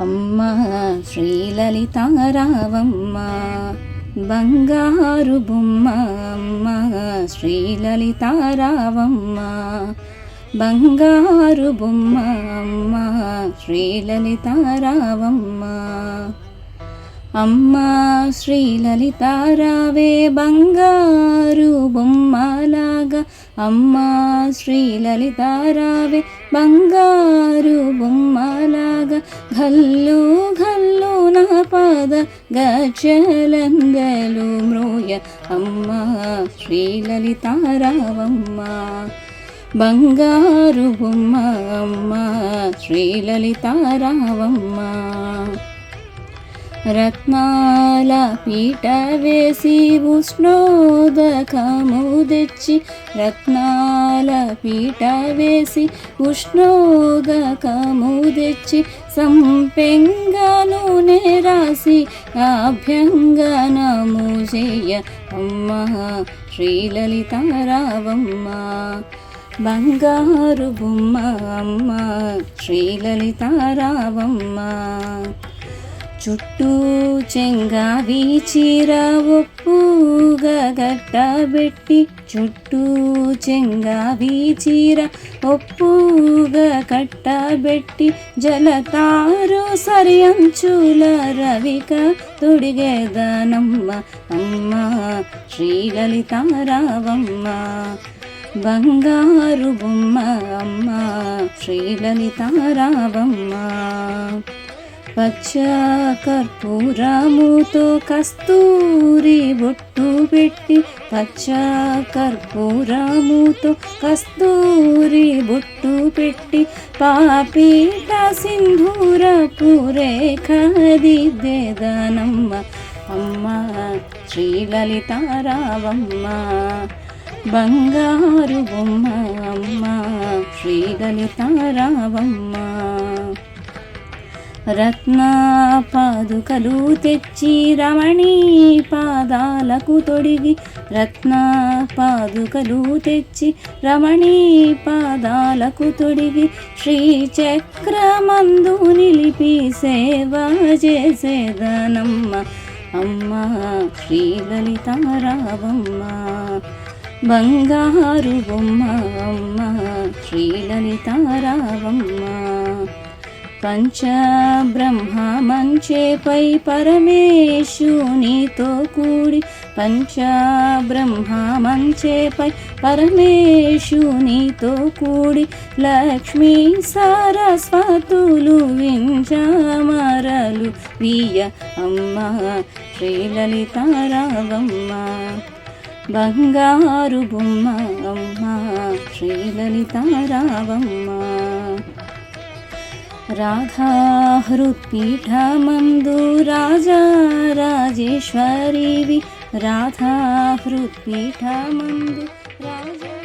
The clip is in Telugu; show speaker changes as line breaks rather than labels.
అమ్మ శ్రీలలితారావమ్మ బంగారు బొమ్మ అమ్మ శ్రీలలితారావమ్మ బంగారు బొమ్మ అమ్మ శ్రీలలితారావమ్మ. అమ్మ శ్రీలలితారావే బంగారు బొమ్మలాగా అమ్మా శ్రీలలితారావే బంగారు బొమ్మలాగా ఘల్లు ఘల్లు నా పాద గజలందలు మ్రోయ. అమ్మా శ్రీలలితారావమ్మ బంగారు బొమ్మ అమ్మ శ్రీలలితారావమ్మ రత్నాల పీట వేసి ఉష్ణోదకము తెచ్చి రత్నాల పీట వేసి ఉష్ణోదకము తెచ్చి సంపెంగా రాసి అభ్యంగనము చేయ అమ్మ శ్రీలలితారావమ్మ బంగారు బొమ్మ అమ్మ శ్రీలలితారావమ్మ చుట్టూ చెంగావి చీర ఒప్పుగా గట్టబెట్టి చుట్టూ చెంగావి చీర ఒప్పుగా కట్టబెట్టి జలతారు సరి అంచుల రవిక తొడిగేదనమ్మ అమ్మ శ్రీలలితారావమ్మ బంగారు బొమ్మ అమ్మ శ్రీలలితారావమ్మ పచ్చ కర్పూరముతో కస్తూరి బొట్టు పెట్టి పచ్చ కర్పూరముతో కస్తూరి బొట్టు పెట్టి పాపీట సింధూర పూరేఖ దిద్దేదనమ్మ అమ్మ శ్రీలలితారావమ్మ బంగారు బొమ్మ అమ్మ శ్రీలలితారావమ్మ. రత్న పాదుకలు తెచ్చి రమణీ పాదాలకు తొడిగి రత్న పాదుకలు తెచ్చి రమణీ పాదాలకు తొడిగి శ్రీచక్రమందు నిలిపి సేవ చేసేదనమ్మ అమ్మ శ్రీలలితారావమ్మ. బంగారు బొమ్మ అమ్మ శ్రీలలితారావమ్మ. బ్రహ్మ మంచేపై పరమేశునితో కూడి పంచ బ్రహ్మ మంచేపై పరమేశునితో కూడి లక్ష్మీ సరస్వతులు వింజమరలు వీయ అమ్మ శ్రీలలితారావమ్మ బంగారు బొమ్మ అమ్మ శ్రీలలితారావమ్మ. राधा हृत्पीठ राजा राजेश्वरी वि राधा हृत्पीठ राजा